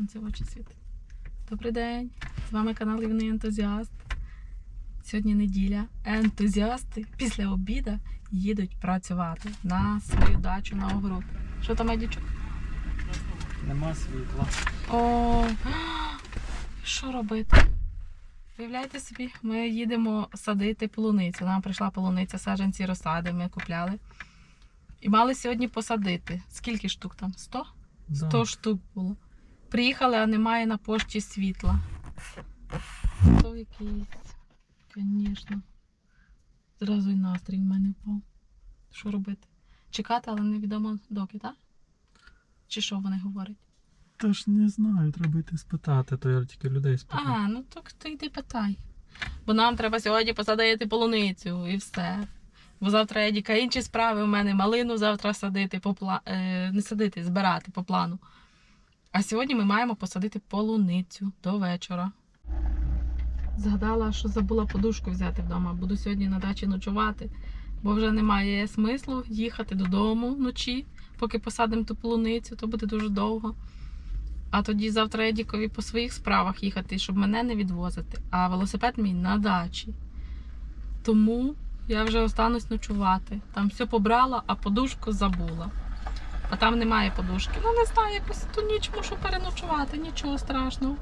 Сонце в очі світить. Добрий день! З вами канал Рівний Ентузіаст. Сьогодні неділя. Ентузіасти після обіду їдуть працювати на свою дачу на огород. Що там, Едічок? Нема світла. О, що робити? Уявляєте собі, ми їдемо садити полуницю. Нам прийшла полуниця, саджанці розсади, ми купляли. І мали сьогодні посадити. Скільки штук там? 100? 100 штук було. Приїхали, а немає на пошті світла. То якийсь, звісно. Зразу й настрій в мене впав. Що робити? Чекати, але невідомо доки, так? Чи що вони говорять? Та ж не знаю, треба йти спитати, то я тільки людей спитаю. А, ну так то йди питай. Бо нам треба сьогодні посадити полуницю і все. Бо завтра Едіка інші справи. У мене малину завтра садити по пла... е, не садити, збирати по плану. А сьогодні ми маємо посадити полуницю до вечора. Згадала, що забула подушку взяти вдома. Буду сьогодні на дачі ночувати, бо вже немає смислу їхати додому вночі, поки посадимо ту полуницю, то буде дуже довго. А тоді завтра Едікові по своїх справах їхати, щоб мене не відвозити. А велосипед мій на дачі. Тому я вже останусь ночувати. Там все побрала, а подушку забула. А там немає подушки. Ну не знаю, якось ту ніч мушу переночувати, нічого страшного.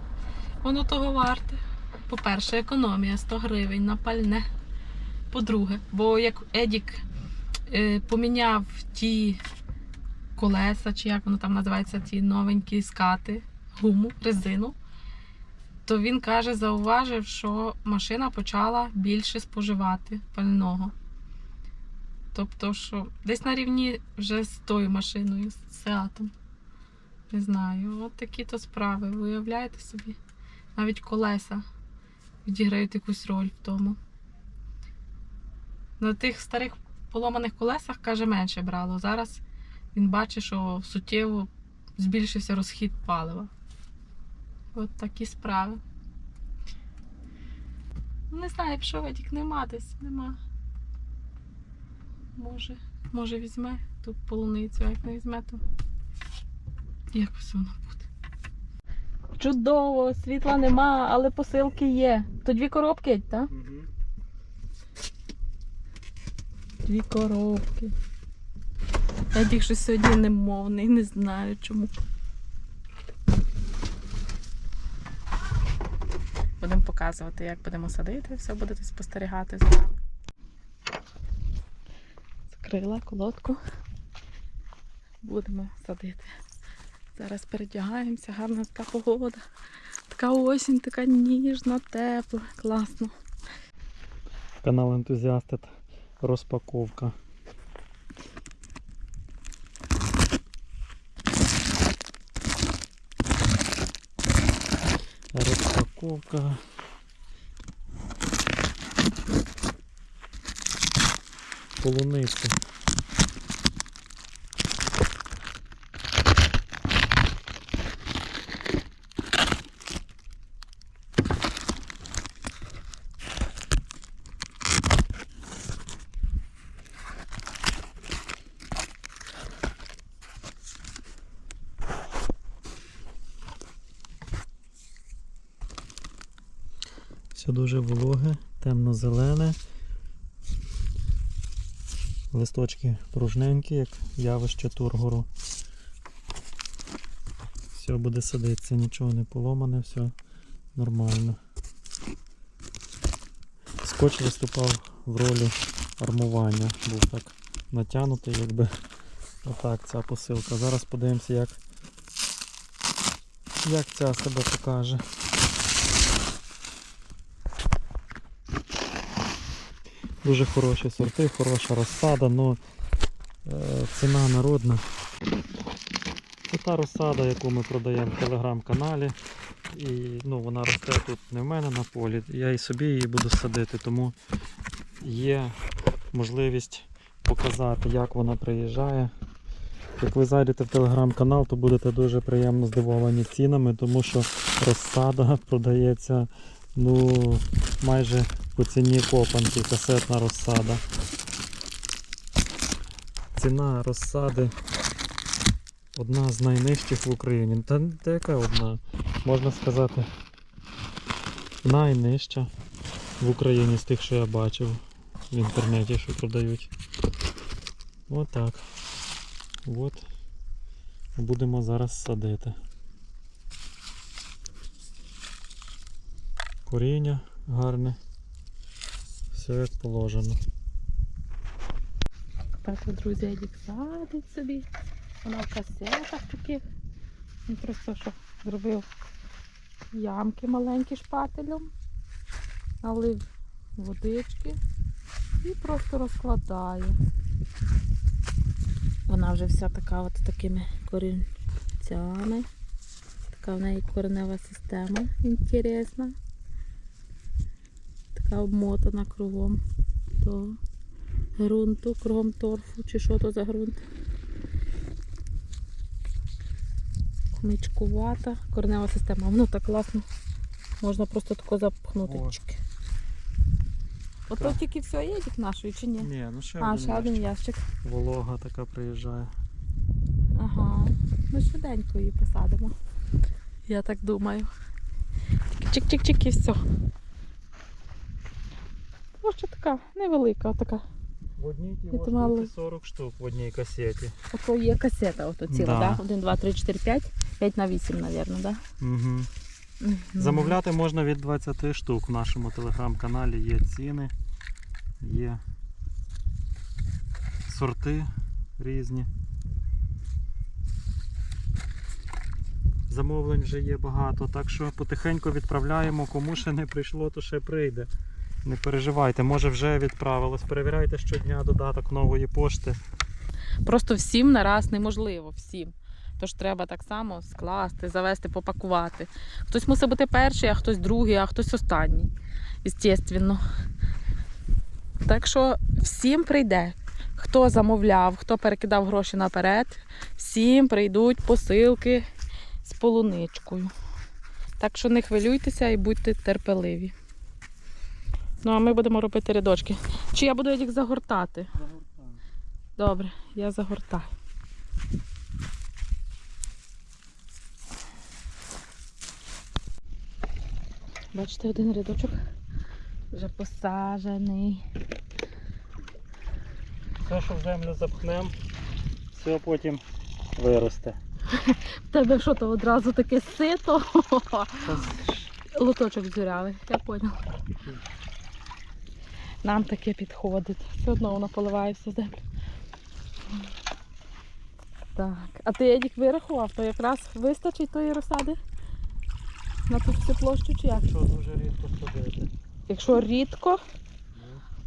Воно того варте. По-перше, економія 100 гривень на пальне. По-друге, бо як Едік е, поміняв ті колеса, чи як воно там називається, ті новенькі скати, гуму, резину, то він каже, зауважив, що машина почала більше споживати пального. Тобто, що десь на рівні вже з тою машиною, з Сеатом. Не знаю, от такі то справи. Ви уявляєте собі? Навіть колеса відіграють якусь роль в тому. На тих старих поломаних колесах, каже, менше брало. Зараз він бачить, що суттєво збільшився розхід палива. От такі справи. Ну, Не знаю, якщо Едік нема десь, нема. Може, може візьме ту полуницю, а як не візьме, то якось воно буде. Чудово, світла нема, але посилки є. То дві коробки, так? Угу. Дві коробки. Едік щось сьогодні немовний, не знаю чому. Будемо показувати, як будемо садити, все будете спостерігати за нами. Закрила колодку. Будемо садити. Зараз передягаємося, гарна така погода. Така осінь, така ніжна, тепла, класно. Канал Ентузіасти розпаковка. Розпаковка. Полуниці. Все дуже вологе, темно-зелене. Листочки пружненькі, як явище тургору. Все буде садитися, нічого не поломане, все нормально. Скотч виступав в ролі армування, був так натягнутий, якби отак ця посилка. Зараз подивимося, як, як ця себе покаже. Дуже хороші сорти, хороша розсада, але ціна народна. Це та розсада, яку ми продаємо в телеграм-каналі. І ну, вона росте тут не в мене на полі. Я і собі її буду садити, тому є можливість показати, як вона приїжджає. Як ви зайдете в телеграм-канал, то будете дуже приємно здивовані цінами, тому що розсада продається ну, майже по ціні копанки, касетна розсада. Ціна розсади Одна з найнижчих в Україні. Та, та яка одна? Можна сказати, найнижча в Україні з тих, що я бачив в інтернеті, що продають. Отак. От. Будемо зараз садити. Коріння гарне. Все як положено. Перше, друзі, Едік садить собі. Вона в касетах таких. Він просто що зробив ямки маленькі шпателем, налив водички і просто розкладає. Вона вже вся така от такими корінцями. Така в неї коренева система інтересна. Така обмотана кругом до ґрунту, кругом торфу, чи що то за ґрунт. Хмичкувата, коренева система. Воно так класно. Можна просто тако запхнути. О. Ото тільки все є від нашої чи ні? Ні, ну ще а, один ще один ящик. Волога така приїжджає. Ага. Ми швиденько її посадимо. Я так думаю. Чик-чик-чик і все. Площа така невелика, така. В одній ті Це мало. 40 штук в одній касеті. Ото є касета, ото ціла, Да. да? 1, 2, 3, 4, 5. 5 на 8, мабуть, да? Угу. Замовляти можна від 20 штук в нашому телеграм-каналі. Є ціни, є сорти різні. Замовлень вже є багато, так що потихеньку відправляємо. Кому ще не прийшло, то ще прийде. Не переживайте, може вже відправилось. Перевіряйте щодня додаток нової пошти. Просто всім на раз неможливо, всім. Тож треба так само скласти, завести, попакувати. Хтось мусить бути перший, а хтось другий, а хтось останній. Естественно. Так що всім прийде. Хто замовляв, хто перекидав гроші наперед, всім прийдуть посилки з полуничкою. Так що не хвилюйтеся і будьте терпеливі. Ну, а ми будемо робити рядочки. Чи я буду їх загортати? Добре, я загортаю. Бачите, один рядочок вже посаджений. Все, що в землю запхнемо, все потім виросте. В тебе що то одразу таке сито? Лоточок зюрявий, я поняла. Нам таке підходить. Все одно воно поливає всю землю. Так. А ти Едік вирахував, то якраз вистачить тої розсади? На ту всю площу чи як? Що дуже рідко садити. Якщо рідко,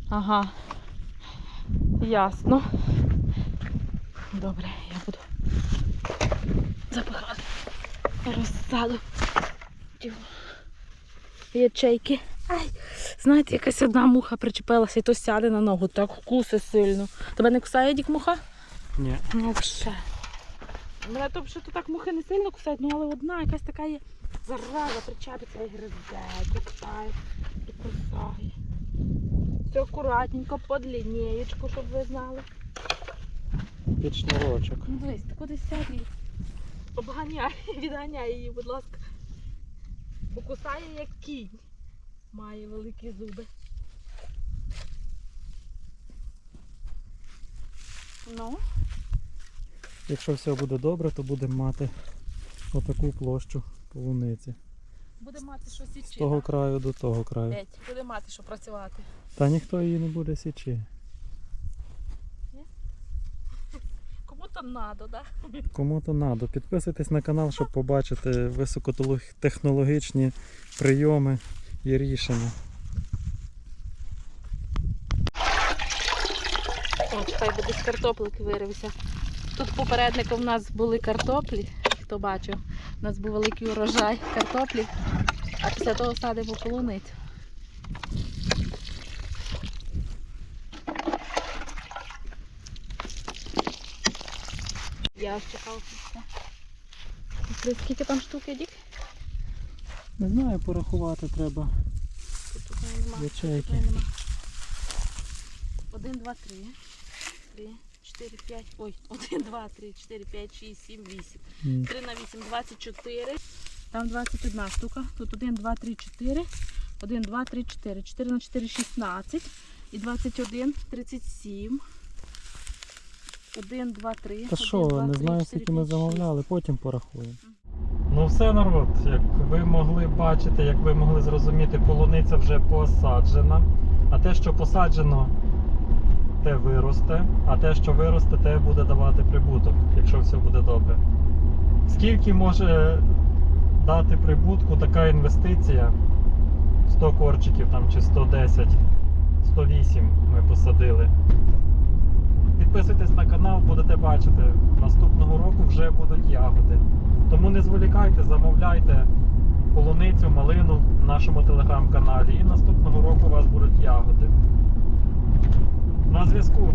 ага. Ясно. Добре, я буду запихати розсаду. Ячейки. Ай, знаєте, якась одна муха причепилася і то сяде на ногу, так кусе сильно. Тебе не кусає дік муха? Ні. Ну. Мене то що то так мухи не сильно кусають, ну але одна якась така є зараза причепиться і гризе, кусає, і кусає. Все акуратненько, под лінієчку, щоб ви знали. Під шнурочок. Ну дивись, ти куди сядь і обганяй, відганяй її, будь ласка. Бо кусає як кінь. Має великі зуби. Ну, Якщо все буде добре, то будемо мати отаку площу полуниці. буде мати що З того так? краю до того краю. Петь, буде мати що працювати. Та ніхто її не буде січи. Кому то надо, да? Кому то надо. Підписуйтесь на канал, щоб побачити високотехнологічні прийоми і рішення. О, чекай, бо десь картоплики вирився. Тут попередником в нас були картоплі, хто бачив. У нас був великий урожай картоплі, а після того садимо полуницю. Я ось чекав все. Скільки там штуки дік? Не знаю, порахувати треба. Тут. Ячейки. Нема. Один, два, три. Три, 4, 5, ой, 1, 2, 3, 4, 5, 6, 7, 8. М. 3 на 8, 24. Там 21 штука. Тут 1, 2, 3, 4. 1, 2, 3, 4. 4 на 4, 16. І 21, 37. 1, 2, 3. Та що, не знаю, скільки ми замовляли, потім порахуємо. Ну все, народ, як ви могли бачити, як ви могли зрозуміти, полуниця вже посаджена. А те, що посаджено, те виросте, а те, що виросте, те буде давати прибуток, якщо все буде добре. Скільки може дати прибутку така інвестиція? 100 корчиків там чи 110, 108 ми посадили. Підписуйтесь на канал, будете бачити. Наступного року вже будуть ягоди. Тому не зволікайте, замовляйте полуницю, малину в нашому телеграм-каналі. І наступного року у вас будуть ягоди. На зв'язку.